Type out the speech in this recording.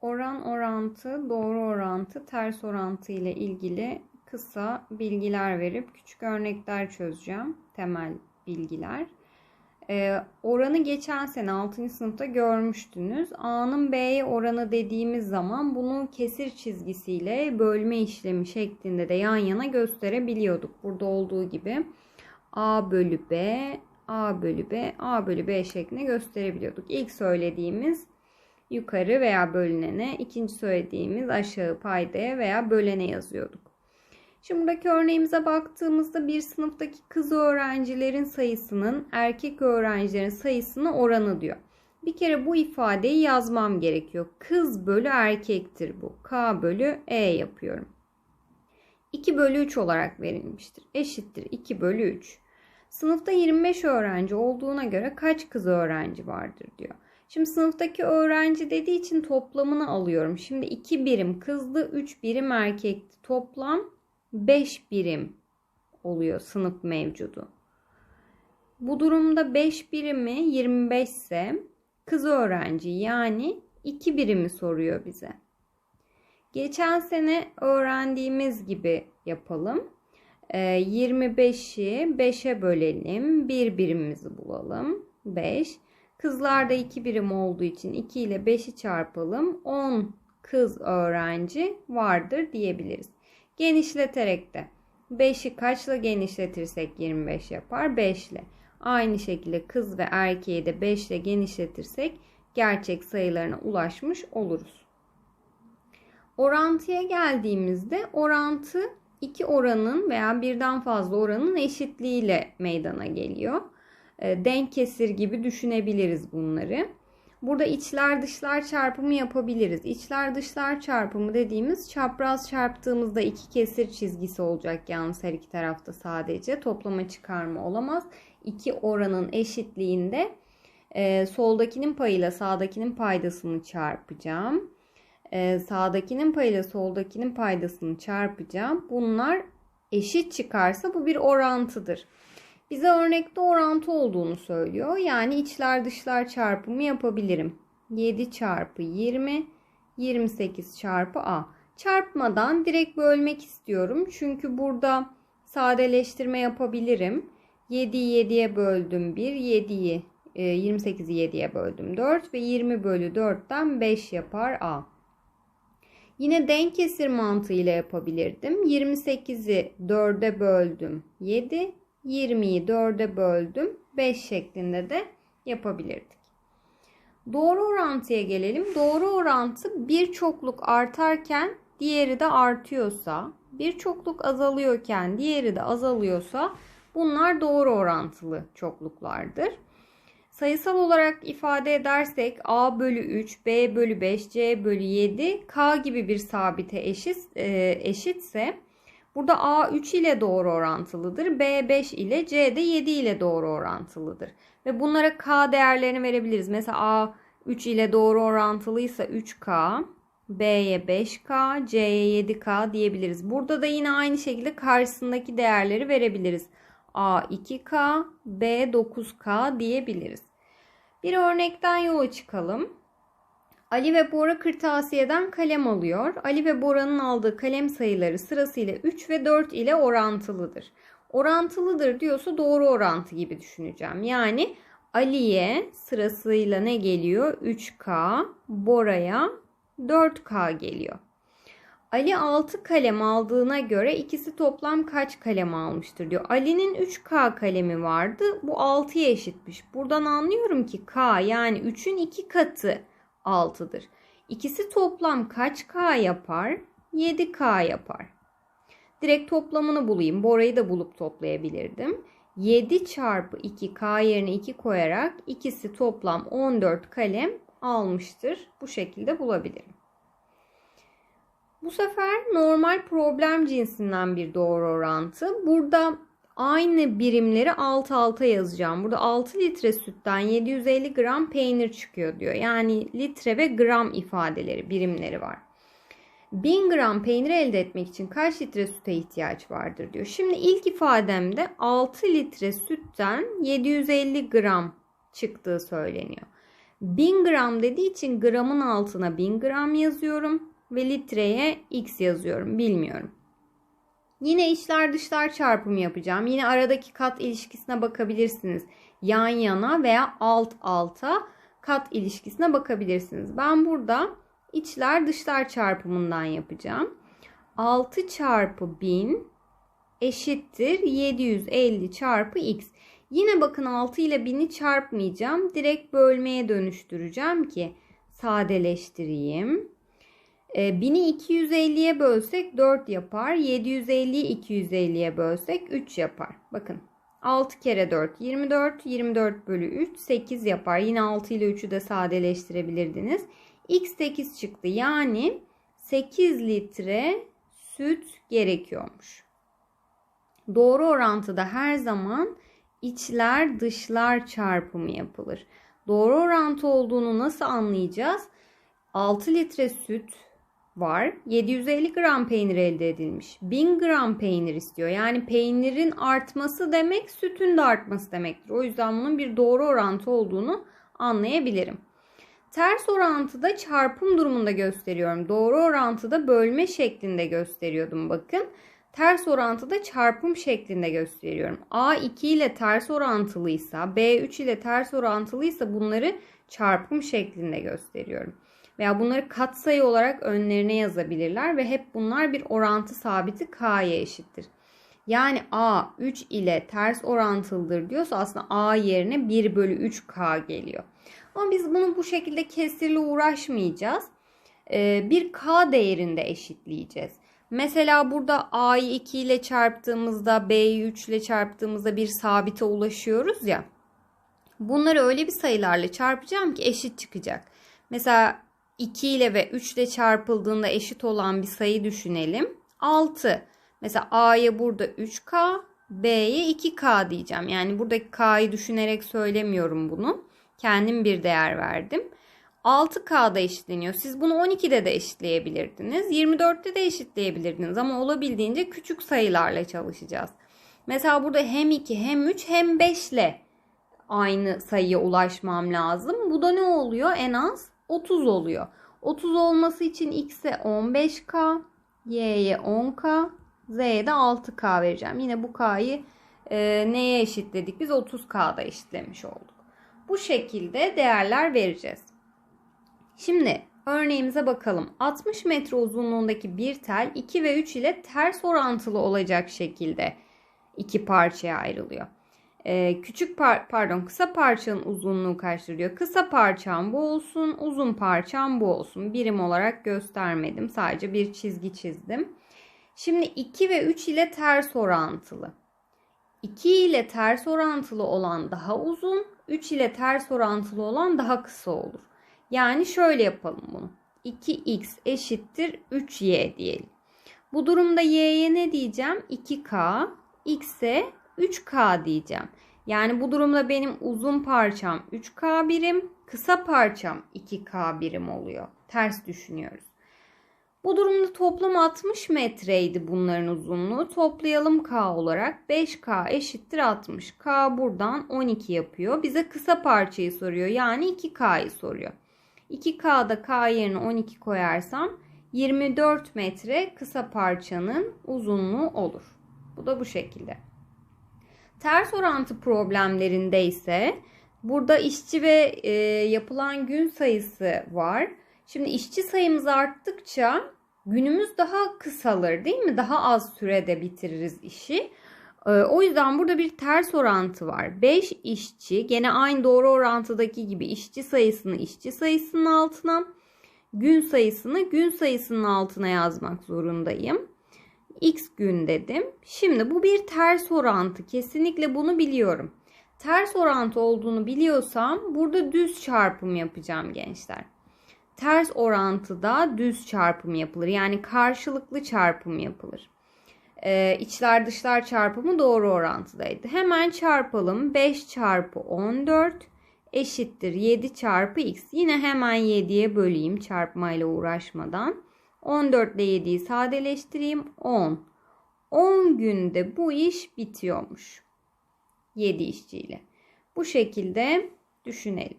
oran orantı, doğru orantı, ters orantı ile ilgili kısa bilgiler verip küçük örnekler çözeceğim. Temel bilgiler. Ee, oranı geçen sene 6. sınıfta görmüştünüz. A'nın B'ye oranı dediğimiz zaman bunu kesir çizgisiyle bölme işlemi şeklinde de yan yana gösterebiliyorduk. Burada olduğu gibi A bölü B, A bölü B, A bölü B şeklinde gösterebiliyorduk. İlk söylediğimiz yukarı veya bölünene, ikinci söylediğimiz aşağı paydaya veya bölene yazıyorduk. Şimdi buradaki örneğimize baktığımızda bir sınıftaki kız öğrencilerin sayısının erkek öğrencilerin sayısına oranı diyor. Bir kere bu ifadeyi yazmam gerekiyor. Kız bölü erkektir bu. K bölü E yapıyorum. 2 bölü 3 olarak verilmiştir. Eşittir 2 bölü 3. Sınıfta 25 öğrenci olduğuna göre kaç kız öğrenci vardır diyor. Şimdi sınıftaki öğrenci dediği için toplamını alıyorum. Şimdi 2 birim kızdı, 3 birim erkekti. Toplam 5 birim oluyor sınıf mevcudu. Bu durumda 5 birimi 25 ise kız öğrenci yani 2 birimi soruyor bize. Geçen sene öğrendiğimiz gibi yapalım. 25'i 5'e bölelim. Bir birimimizi bulalım. 5. Kızlarda 2 birim olduğu için 2 ile 5'i çarpalım. 10 kız öğrenci vardır diyebiliriz. Genişleterek de 5'i kaçla genişletirsek 25 yapar? 5 ile. Aynı şekilde kız ve erkeği de 5 ile genişletirsek gerçek sayılarına ulaşmış oluruz. Orantıya geldiğimizde orantı iki oranın veya birden fazla oranın eşitliğiyle meydana geliyor. Denk kesir gibi düşünebiliriz bunları. Burada içler dışlar çarpımı yapabiliriz. İçler dışlar çarpımı dediğimiz çapraz çarptığımızda iki kesir çizgisi olacak yalnız her iki tarafta sadece. Toplama çıkarma olamaz. İki oranın eşitliğinde e, soldakinin payıyla sağdakinin paydasını çarpacağım. E, sağdakinin payıyla soldakinin paydasını çarpacağım. Bunlar eşit çıkarsa bu bir orantıdır bize örnekte orantı olduğunu söylüyor. Yani içler dışlar çarpımı yapabilirim. 7 çarpı 20, 28 çarpı A. Çarpmadan direkt bölmek istiyorum. Çünkü burada sadeleştirme yapabilirim. 7'yi 7'ye böldüm 1, 7'yi 28'i 7'ye böldüm 4 ve 20 bölü 4'ten 5 yapar A. Yine denk kesir mantığıyla yapabilirdim. 28'i 4'e böldüm 7, 20'yi 4'e böldüm. 5 şeklinde de yapabilirdik. Doğru orantıya gelelim. Doğru orantı bir çokluk artarken diğeri de artıyorsa, bir çokluk azalıyorken diğeri de azalıyorsa bunlar doğru orantılı çokluklardır. Sayısal olarak ifade edersek A bölü 3, B bölü 5, C bölü 7, K gibi bir sabite eşit, e, eşitse Burada A 3 ile doğru orantılıdır. B 5 ile C de 7 ile doğru orantılıdır. Ve bunlara K değerlerini verebiliriz. Mesela A 3 ile doğru orantılıysa 3K, B'ye 5K, C'ye 7K diyebiliriz. Burada da yine aynı şekilde karşısındaki değerleri verebiliriz. A 2K, B 9K diyebiliriz. Bir örnekten yola çıkalım. Ali ve Bora kırtasiyeden kalem alıyor. Ali ve Bora'nın aldığı kalem sayıları sırasıyla 3 ve 4 ile orantılıdır. Orantılıdır diyorsa doğru orantı gibi düşüneceğim. Yani Ali'ye sırasıyla ne geliyor? 3K, Bora'ya 4K geliyor. Ali 6 kalem aldığına göre ikisi toplam kaç kalem almıştır diyor. Ali'nin 3K kalemi vardı. Bu 6'ya eşitmiş. Buradan anlıyorum ki K yani 3'ün 2 katı 6'dır. İkisi toplam kaç K yapar? 7K yapar. Direkt toplamını bulayım. Bora'yı da bulup toplayabilirdim. 7 çarpı 2 K yerine 2 koyarak ikisi toplam 14 kalem almıştır. Bu şekilde bulabilirim. Bu sefer normal problem cinsinden bir doğru orantı. Burada aynı birimleri alt alta yazacağım. Burada 6 litre sütten 750 gram peynir çıkıyor diyor. Yani litre ve gram ifadeleri, birimleri var. 1000 gram peynir elde etmek için kaç litre süte ihtiyaç vardır diyor. Şimdi ilk ifademde 6 litre sütten 750 gram çıktığı söyleniyor. 1000 gram dediği için gramın altına 1000 gram yazıyorum ve litreye x yazıyorum. Bilmiyorum. Yine içler dışlar çarpımı yapacağım. Yine aradaki kat ilişkisine bakabilirsiniz. Yan yana veya alt alta kat ilişkisine bakabilirsiniz. Ben burada içler dışlar çarpımından yapacağım. 6 çarpı 1000 eşittir 750 çarpı x. Yine bakın 6 ile 1000'i çarpmayacağım. Direkt bölmeye dönüştüreceğim ki sadeleştireyim. 1000'i ee, 250'ye bölsek 4 yapar. 750'yi 250'ye bölsek 3 yapar. Bakın 6 kere 4 24. 24 bölü 3 8 yapar. Yine 6 ile 3'ü de sadeleştirebilirdiniz. X 8 çıktı. Yani 8 litre süt gerekiyormuş. Doğru orantıda her zaman içler dışlar çarpımı yapılır. Doğru orantı olduğunu nasıl anlayacağız? 6 litre süt var. 750 gram peynir elde edilmiş. 1000 gram peynir istiyor. Yani peynirin artması demek sütün de artması demektir. O yüzden bunun bir doğru orantı olduğunu anlayabilirim. Ters orantıda çarpım durumunda gösteriyorum. Doğru orantıda bölme şeklinde gösteriyordum bakın. Ters orantıda çarpım şeklinde gösteriyorum. A2 ile ters orantılıysa, B3 ile ters orantılıysa bunları çarpım şeklinde gösteriyorum veya bunları katsayı olarak önlerine yazabilirler ve hep bunlar bir orantı sabiti K'ya eşittir. Yani A 3 ile ters orantılıdır diyorsa aslında A yerine 1 bölü 3K geliyor. Ama biz bunu bu şekilde kesirle uğraşmayacağız. Ee, bir K değerinde eşitleyeceğiz. Mesela burada A'yı 2 ile çarptığımızda B'yi 3 ile çarptığımızda bir sabite ulaşıyoruz ya. Bunları öyle bir sayılarla çarpacağım ki eşit çıkacak. Mesela 2 ile ve 3 ile çarpıldığında eşit olan bir sayı düşünelim. 6. Mesela A'ya burada 3K, B'ye 2K diyeceğim. Yani buradaki K'yı düşünerek söylemiyorum bunu. Kendim bir değer verdim. 6K'da eşitleniyor. Siz bunu 12'de de eşitleyebilirdiniz. 24'te de eşitleyebilirdiniz ama olabildiğince küçük sayılarla çalışacağız. Mesela burada hem 2 hem 3 hem 5 ile aynı sayıya ulaşmam lazım. Bu da ne oluyor? En az 30 oluyor. 30 olması için x'e 15k, y'ye 10k, z'ye de 6k vereceğim. Yine bu k'yı e, neye eşitledik? Biz 30k'da eşitlemiş olduk. Bu şekilde değerler vereceğiz. Şimdi örneğimize bakalım. 60 metre uzunluğundaki bir tel 2 ve 3 ile ters orantılı olacak şekilde iki parçaya ayrılıyor. Ee, küçük par pardon kısa parçanın uzunluğu kaçtır diyor. Kısa parçam bu olsun, uzun parçam bu olsun. Birim olarak göstermedim. Sadece bir çizgi çizdim. Şimdi 2 ve 3 ile ters orantılı. 2 ile ters orantılı olan daha uzun, 3 ile ters orantılı olan daha kısa olur. Yani şöyle yapalım bunu. 2x eşittir 3y diyelim. Bu durumda y'ye ne diyeceğim? 2k, x'e 3k diyeceğim. Yani bu durumda benim uzun parçam 3k birim, kısa parçam 2k birim oluyor. Ters düşünüyoruz. Bu durumda toplam 60 metreydi bunların uzunluğu. Toplayalım k olarak. 5k eşittir 60. K buradan 12 yapıyor. Bize kısa parçayı soruyor. Yani 2k'yı soruyor. 2k'da k yerine 12 koyarsam 24 metre kısa parçanın uzunluğu olur. Bu da bu şekilde. Ters orantı problemlerinde ise burada işçi ve e, yapılan gün sayısı var. Şimdi işçi sayımız arttıkça günümüz daha kısalır değil mi? Daha az sürede bitiririz işi. E, o yüzden burada bir ters orantı var. 5 işçi gene aynı doğru orantıdaki gibi işçi sayısını işçi sayısının altına, gün sayısını gün sayısının altına yazmak zorundayım x gün dedim. Şimdi bu bir ters orantı. Kesinlikle bunu biliyorum. Ters orantı olduğunu biliyorsam burada düz çarpım yapacağım gençler. Ters orantıda düz çarpım yapılır. Yani karşılıklı çarpım yapılır. Ee, içler dışlar çarpımı doğru orantıdaydı. Hemen çarpalım. 5 çarpı 14 eşittir 7 çarpı x. Yine hemen 7'ye böleyim çarpmayla uğraşmadan. 14 ile 7'yi sadeleştireyim. 10. 10 günde bu iş bitiyormuş. 7 işçiyle. Bu şekilde düşünelim.